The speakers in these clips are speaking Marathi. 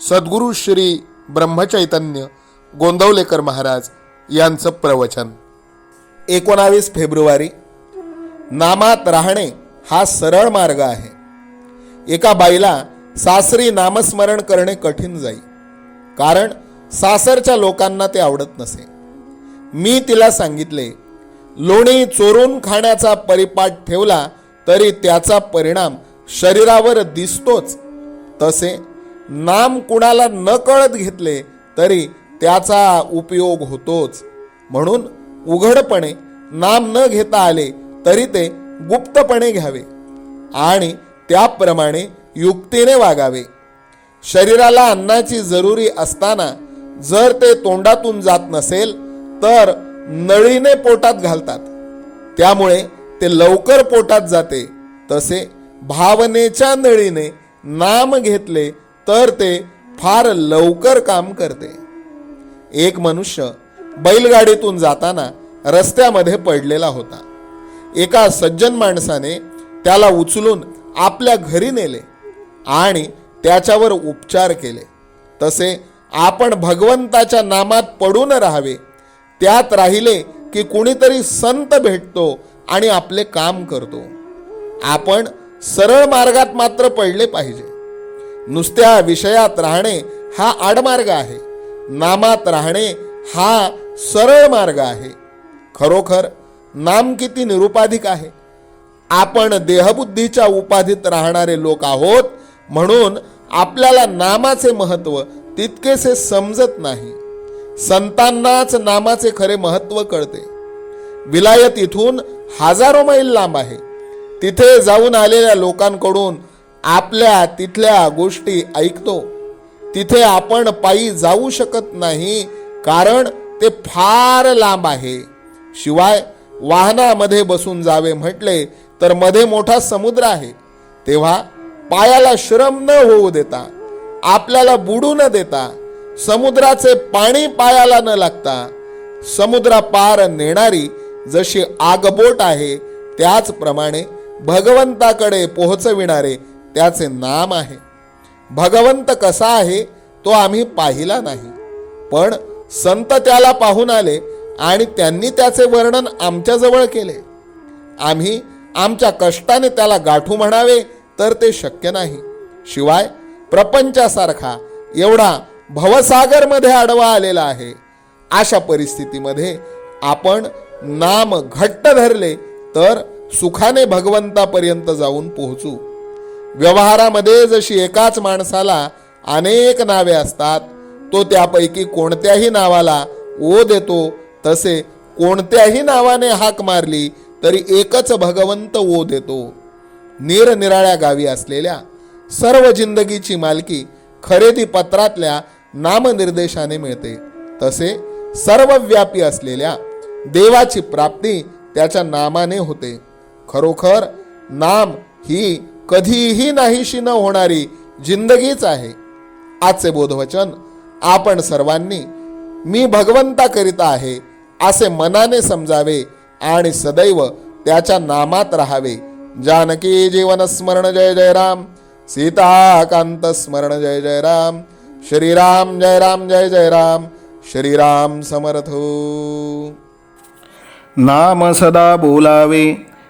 सद्गुरू श्री ब्रह्मचैतन्य गोंदवलेकर महाराज यांचं प्रवचन. एकोणावीस फेब्रुवारी. नामात राहणे हा सरळ मार्ग आहे. एका बाईला सासरी नामस्मरण करणे कठीण जाई. कारण सासरच्या लोकांना ते आवडत नसे. मी तिला सांगितले लोणी चोरून खाण्याचा परिपाठ ठेवला तरी त्याचा परिणाम शरीरावर दिसतोच. तसे नाम कुणाला न कळत घेतले तरी त्याचा उपयोग होतोच. म्हणून उघडपणे नाम न घेता आले तरी ते गुप्तपणे घ्यावे आणि त्याप्रमाणे युक्तीने वागावे. शरीराला अन्नाची जरुरी असताना जर ते तोंडातून जात नसेल तर नळीने पोटात घालतात. त्यामुळे ते लवकर पोटात जाते. तसे भावनेच्या नळीने नाम घेतले तर ते फार लवकर काम करते. एक मनुष्य बैलगाडीतून जाताना रस्त्यामध्ये पडलेला होता. एका सज्जन माणसाने त्याला उचलून आपल्या घरी नेले आणि त्याच्यावर उपचार केले. तसे आपण भगवंताच्या नामात पडून राहावे. त्यात राहिले की कुणीतरी संत भेटतो आणि आपले काम करतो. आपण सरळ मार्गात मात्र पडले पाहिजे. नुसत्या विषयात राहणे हा आडमार्ग आहे. नामात राहणे हा सरळ मार्ग आहे. खरोखर नाम किती निरुपाधिक आहे. आपण देहबुद्धीच्या उपाधीत राहणारे लोक आहोत म्हणून आपल्याला नामाचे महत्त्व तितकेसे समजत नाही. संतांनाच नामाचे खरे महत्त्व कळते. विलायत इथून हजारो मैल लांब आहे. तिथे जाऊन आलेल्या लोकांकडून आपल्या तिथल्या गोष्टी ऐकतो. तिथे आपण पायी जाऊ शकत नाही कारण ते फार लांब आहे. शिवाय वाहनामध्ये बसून जावे म्हटले तर मध्ये मोठा समुद्र आहे. तेव्हा पायाला श्रम न होऊ देता आपल्याला बुडू न देता समुद्राचे पाणी पायाला न लागता समुद्रापार नेणारी जशी आगबोट आहे त्याचप्रमाणे भगवंताकडे पोहोचविणारे त्याचे नाम आहे. भगवंत कसा आहे तो आम्ही पाहिला नाही. पण संत त्याला पाहून आले आणि त्यांनी त्याचे वर्णन आमच्याजवळ केले. आम्ही आमच्या कष्टाने त्याला गाठू म्हणावे तर ते शक्य नाही. शिवाय प्रपंचासारखा एवढा भवसागरमध्ये आडवा आलेला आहे. अशा परिस्थितीमध्ये आपण नाम घट्ट धरले तर सुखाने भगवंतापर्यंत जाऊन पोहोचू. व्यवहारामध्ये जशी एकाच माणसाला अनेक नावे असतात तो त्यापैकी कोणत्याही नावाला ओ देतो तसे कोणत्याही नावाने हाक मारली तरी एकच भगवंत ओ देतो. निरनिराळ्या गावी असलेल्या सर्व जिंदगीची मालकी खरेदी पत्रातल्या नामनिर्देशाने मिळते. तसे सर्वव्यापी असलेल्या देवाची प्राप्ती त्याच्या नामाने होते. खरोखर नाम ही कधीही नाहीशी न होणारी जिंदगीच आहे. आजचे बोधवचन आपण सर्वांनी मी भगवंताकरिता आहे असे मनाने समजावे आणि सदैव त्याच्या नामात राहावे. जानकी जीवन स्मरण जय जय राम. सीताकांत स्मरण जय जय राम. श्रीराम जय राम जय जय राम. श्रीराम समर्थो. नाम सदा बोलावे.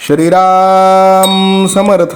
श्रीराम समर्थ।